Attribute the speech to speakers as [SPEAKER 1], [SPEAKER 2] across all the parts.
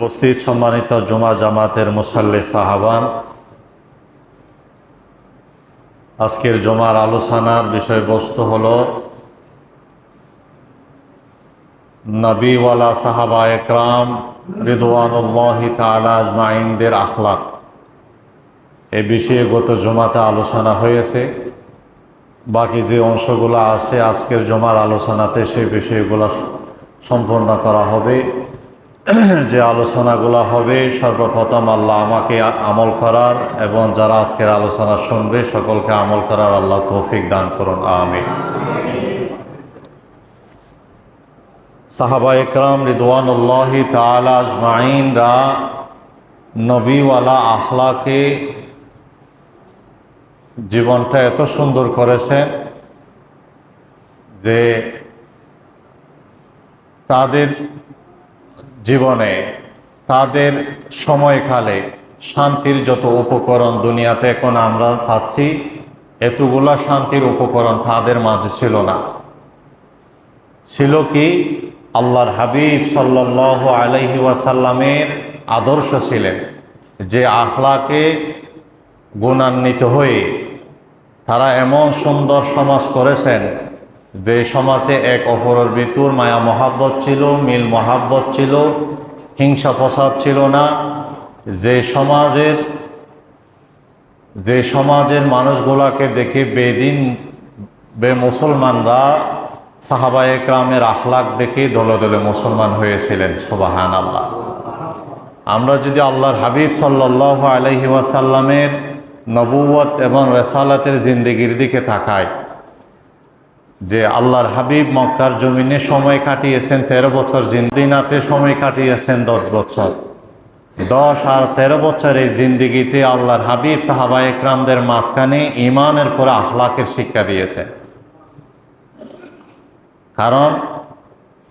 [SPEAKER 1] উপস্থিত সম্মানিত জুমা জামাতের মুসাল্লি সাহাবান। আজকের জমার আলোচনার বিষয়বস্তু হল নবীওয়ালা সাহাবা একরাম রিদওয়ানুল্লাহি আজমাইনদের আখলাক। এ বিষয়ে গত জমাতে আলোচনা হয়েছে। বাকি যে অংশগুলো আছে আজকের জমার আলোচনাতে সেই বিষয়গুলো সম্পূর্ণ করা হবে। যে আলোচনাগুলো হবে, সর্বপ্রথম আল্লাহ আমাকে আমল করার এবং যারা আজকের আলোচনা শুনবে, সকলকে আমল করার আল্লাহ তৌফিক দান করুন আমি সাহাবা একরাম রিদওয়ানুল্লাহি তাআলা আজমাইনরা নবীওয়ালা আখলাকে জীবনটা এত সুন্দর করেছেন যে তাদের জীবনে তাদের সময়কালে শান্তির যত উপকরণ দুনিয়াতে এখন আমরা পাচ্ছি, এতগুলা শান্তির উপকরণ তাদের মাঝে ছিল না। ছিল কি? আল্লাহর হাবিব সাল্লাহ আলহি ওয়াসাল্লামের আদর্শ ছিলেন, যে আখলাকে গুণান্বিত হয়ে তারা এমন সুন্দর সমাজ করেছেন যে সমাজে এক অপরের ভিতর মায়া মহাব্বত ছিল, মিল মহাব্বত ছিল, হিংসা ফসাদ ছিল না, যে সমাজের যে সমাজের মানুষগুলাকে দেখে বেদিন, বে মুসলমানরা সাহাবা একরামের আখলাক দেখে দলে দলে মুসলমান হয়েছিলেন সুবাহান আল্লাহ আমরা যদি আল্লাহর হাবিব সাল্লাহ আলহি ওয়াসাল্লামের নবুয়ত এবং রেসালাতের জিন্দিগির দিকে তাকাই যে আল্লাহর হাবিব মক্কার জমিনে সময় কাটিয়েছেন তেরো বছর জিন্দিনাতে সময় কাটিয়েছেন দশ বছর। দশ আর তেরো বছর এই জিন্দিগিতে আল্লাহর হাবিব সাহাবা একরামদের মাঝখানে ইমানের পরে আখলাকের শিক্ষা দিয়েছেন কারণ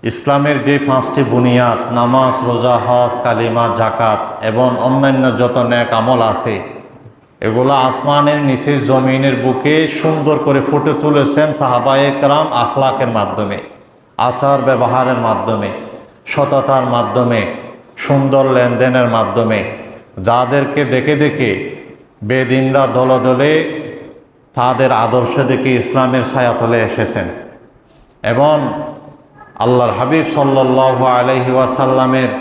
[SPEAKER 1] ইসলামের যে পাঁচটি বুনিয়াদ, নামাজ, রোজা, হজ, কালিমা জাকাত এবং অন্যান্য যত ন্যাক আমল আছে এগুলো আসমানের নিচে জমিনের বুকে সুন্দর করে ফুটে তুলেছেন সাহাবায়ে কালাম আখলাকের মাধ্যমে, আচার ব্যবহারের মাধ্যমে, সততার মাধ্যমে, সুন্দর লেনদেনের মাধ্যমে, যাদেরকে দেখে দেখে বেদিনরা দলে দলে তাদের আদর্শ দেখে ইসলামের ছায়াতলে এসেছেন। এবং আল্লাহর হাবিব সাল্লাহ আলহি ওয়াসাল্লামের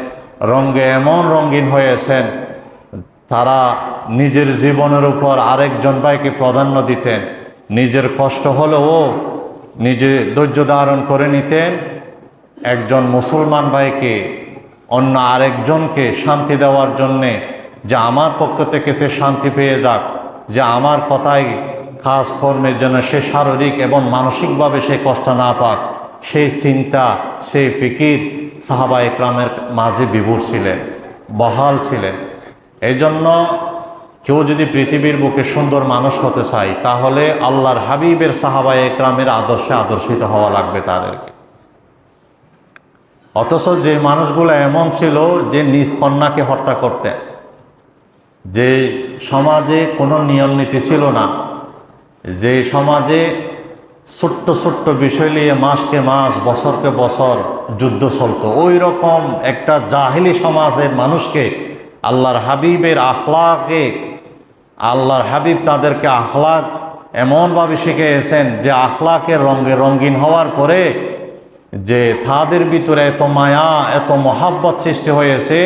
[SPEAKER 1] রঙ্গে এমন রঙিন হয়েছেন তারা নিজের জীবনের উপর আরেকজন ভাইকে প্রাধান্য দিতেন। নিজের কষ্ট হলেও নিজে ধৈর্য ধারণ করে নিতেন। একজন মুসলমান ভাইকে, অন্য আরেকজনকে শান্তি দেওয়ার জন্যে যে আমার পক্ষ থেকে সে শান্তি পেয়ে যাক, যে আমার কথাই কাজ কর্মের জন্য সে শারীরিক এবং মানসিকভাবে সে কষ্ট না পাক, সেই চিন্তা, সেই ফিকির সাহাবা ইকরামের মাঝে বিভোর ছিলেন, বহাল ছিলেন। এই জন্য কেউ যদি পৃথিবীর বুকে সুন্দর মানুষ হতে চায়, তাহলে আল্লাহর হাবিবের সাহাবা একরামের আদর্শে আদর্শিত হওয়া লাগবে তাদেরকে। অথচ যে মানুষগুলো এমন ছিল যে নিজ কন্যাকে হত্যা করতেন যে সমাজে কোনো নিয়ম নীতি ছিল না, যে সমাজে ছোট্ট ছোট্ট বিষয় নিয়ে মাসকে মাস, বছরকে বছর যুদ্ধ চলতো ওই রকম একটা জাহিলি সমাজের মানুষকে আল্লাহর হাবিবের আখলাকে, আল্লাহর হাবিব তাদেরকে আখলাক এমনভাবে শিখিয়েছেন যে আখলাকের রঙে রঙিন হওয়ার পরে যে তাদের ভিতরে এত মায়া, এত মহাব্বত সৃষ্টি হয়েছে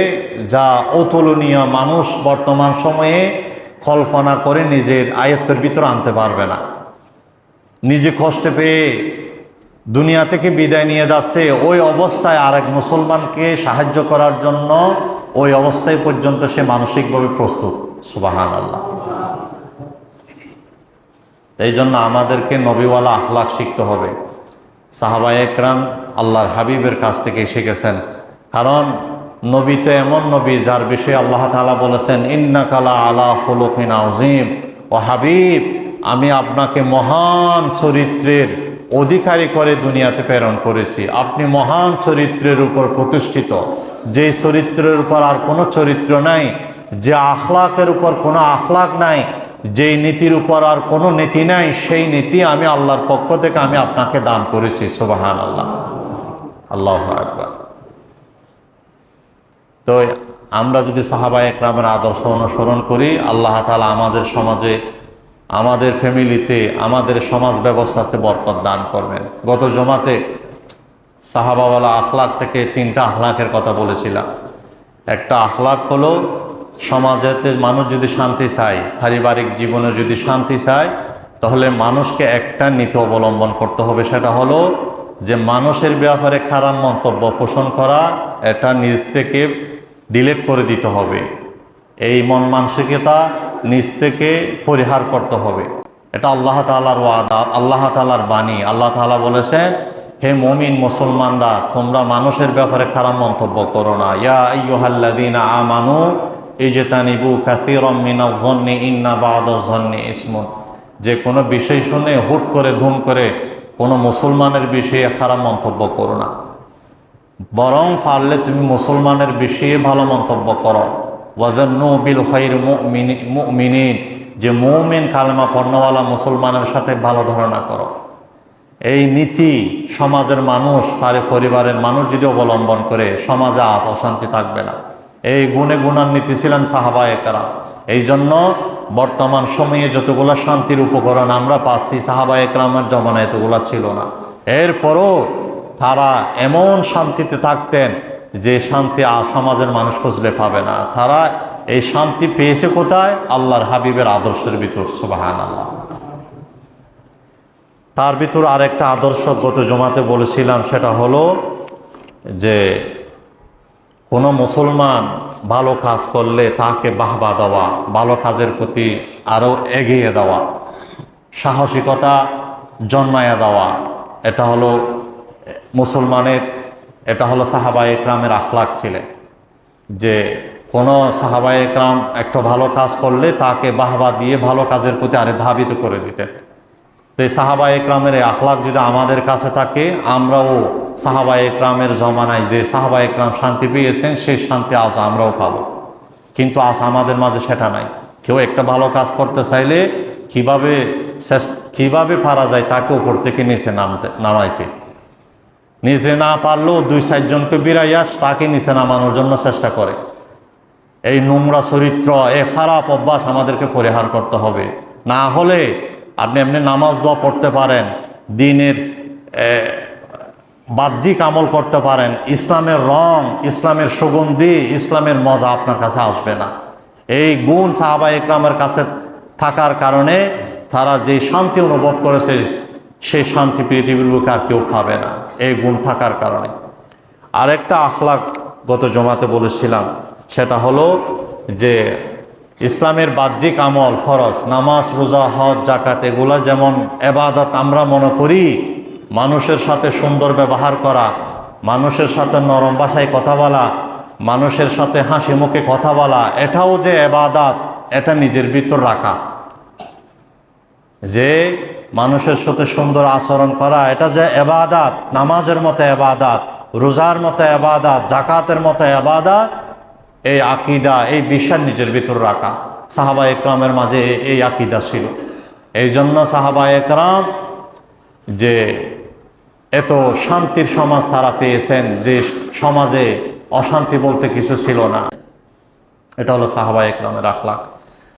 [SPEAKER 1] যা অতুলনীয় মানুষ বর্তমান সময়ে কল্পনা করে নিজের আয়ত্তের ভিতরে আনতে পারবে না। নিজে কষ্টে পেয়ে দুনিয়া থেকে বিদায় নিয়ে যাচ্ছে, ওই অবস্থায় আরেক মুসলমানকে সাহায্য করার জন্য ওই অবস্থায় পর্যন্ত সে মানসিকভাবে প্রস্তুত। সুবাহান আল্লাহ এই জন্য আমাদেরকে নবীওয়ালা আখলাখ শিখতে হবে। সাহাবা একরাম আল্লাহর হাবিবের কাছ থেকে শিখেছেন। কারণ নবী তো এমন নবী যার বিষয়ে আল্লাহ তালা বলেছেন ইন্না কালা আলা হলফিন আজিম ও হাবিব, আমি আপনাকে মহান চরিত্রের অধিকারী করে দুনিয়াতে প্রেরণ করেছি। আপনি মহান চরিত্রের উপর প্রতিষ্ঠিত। যে চরিত্রের উপর আর কোনো চরিত্র নাই, যে আখলাকের উপর কোনো আখলাক নাই যেই নীতির উপর আর কোনো নীতি নাই, সেই নীতি আমি আল্লাহর পক্ষ থেকে আমি আপনাকে দান করেছি। সুবাহান আল্লাহ আল্লাহ একবার তো আমরা যদি সাহাবা একরামের আদর্শ অনুসরণ করি, আল্লাহ তালা আমাদের সমাজে আমাদের ফ্যামিলিতে, আমাদের সমাজ ব্যবস্থাতে বরকত দান করবেন। গত জমাতে সাহাবাওয়ালা আখলাক থেকে তিনটা আখলাকের কথা বলেছিলাম। একটা আখলাক হলো, সমাজেতে মানুষ যদি শান্তি চায়, পারিবারিক জীবনে যদি শান্তি চায়, তাহলে মানুষকে একটা নীতি অবলম্বন করতে হবে, সেটা হলো যে মানুষের ব্যাপারে খারাপ মন্তব্য পোষণ করা, এটা নিজ থেকে ডিলিট করে দিতে হবে। এই মন মানসিকতা নিজ থেকে পরিহার করতে হবে। এটা আল্লাহ তালার ওয়াদা, আল্লাহ তালার বাণী। আল্লাহ তালা বলেছেন, হে মমিন মুসলমানরা, তোমরা মানুষের ব্যাপারে খারাপ মন্তব্য করো না। ইয়া আইয়ুহাল্লাযীনা আমানু ইজতানিবু কাসীরাম মিনাজ যন্নি ইন্না বা'দাজ যন্নি ইসমুন। যে কোনো বিষয় শুনে হুট করে ধুম করে কোনো মুসলমানের বিষয়ে খারাপ মন্তব্য করো না। বরং পারলে তুমি মুসলমানের বিষয়ে ভালো মন্তব্য করো। ওয়াজান্নু বিল খৈর মুমিনিন। যে মুমিন কালেমা পণ্যওয়ালা মুসলমানের সাথে ভালো ধারণা করো। এই নীতি সমাজের মানুষ তার পরিবারের মানুষ যদি অবলম্বন করে, সমাজে আজ অশান্তি থাকবে না। এই গুণে নীতি ছিলেন সাহাবা একরা এই জন্য বর্তমান সময়ে যতগুলো শান্তির উপকরণ আমরা পাচ্ছি সাহাবা একরামের জমানা এতগুলো ছিল না। এরপরও তারা এমন শান্তিতে থাকতেন যে শান্তি সমাজের মানুষ খুঁজলে পাবে না। তারা এই শান্তি পেয়েছে কোথায়? আল্লাহর হাবিবের আদর্শের ভিতর সুবাহান আল্লাহ তার ভিতর আরেকটা আদর্শ গত জমাতে বলেছিলাম, সেটা হলো যে কোনো মুসলমান ভালো কাজ করলে তাকে বাহবা দেওয়া, ভালো কাজের প্রতি আরও এগিয়ে দেওয়া, সাহসিকতা জন্মায়া দেওয়া, এটা হলো মুসলমানের এটা হলো সাহাবা একরামের আখলাক ছিলেন যে কোনো সাহাবা একরাম একটা ভালো কাজ করলে তাকে বাহবা দিয়ে ভালো কাজের প্রতি আরে ধাবিত করে দিতেন। তো এই সাহাবা একরামের এই আখলাক যদি আমাদের কাছে থাকে, আমরাও সাহাবা একরামের জমানায় যে সাহাবা একরাম শান্তি পেয়েছেন, সেই শান্তি আজ আমরাও পাবো। কিন্তু আজ আমাদের মাঝে সেটা নাই। কেউ একটা ভালো কাজ করতে চাইলে কীভাবে কীভাবে পারা যায় তাকে উপর থেকে নিচে নামতে নামাইতে। নিচে না পারলেও দুই চারজনকে বিরাইয়া তাকে নিচে নামানোর জন্য চেষ্টা করে। এই নোংরা চরিত্র এই খারাপ অভ্যাস আমাদেরকে পরিহার করতে হবে। না হলে আপনি এমনি নামাজ দোয়া পড়তে পারেন, দিনের বাহ্যিক আমল করতে পারেন, ইসলামের রং, ইসলামের সুগন্ধি, ইসলামের মজা আপনার কাছে আসবে না। এই গুণ সাহাবা ইকরামের কাছে থাকার কারণে তারা যে শান্তি অনুভব করেছে সেই শান্তি পৃথিবীর বুকে আর কেউ পাবে না, এই গুণ থাকার কারণে। আরেকটা আখলাক গত জমাতে বলেছিলাম, সেটা হলো যে ইসলামের বাহ্যিক আমল, ফরজ, নামাজ, রোজা, হজ জাকাত এগুলো যেমন এবাদত আমরা মনে করি, মানুষের সাথে সুন্দর ব্যবহার করা, মানুষের সাথে নরম ভাষায় কথা বলা, মানুষের সাথে হাসি মুখে কথা বলা, এটাও যে এবাদাত, এটা নিজের ভিতর রাখা। যে মানুষের সাথে সুন্দর আচরণ করা, এটা যে এবাদাত, নামাজের মতো এবাদাত, রোজার মতো এবাদাত জাকাতের মতো এবাদাত, এই আকিদা, এই বিশ্বাস নিজের ভিতর রাখা। সাহাবা একরামের মাঝে এই আকিদা ছিল। এই জন্য সাহাবা একরাম যে এত শান্তির সমাজ তারা পেয়েছেন যে সমাজে অশান্তি বলতে কিছু ছিল না। এটা হলো সাহাবা একরামের আখলাক।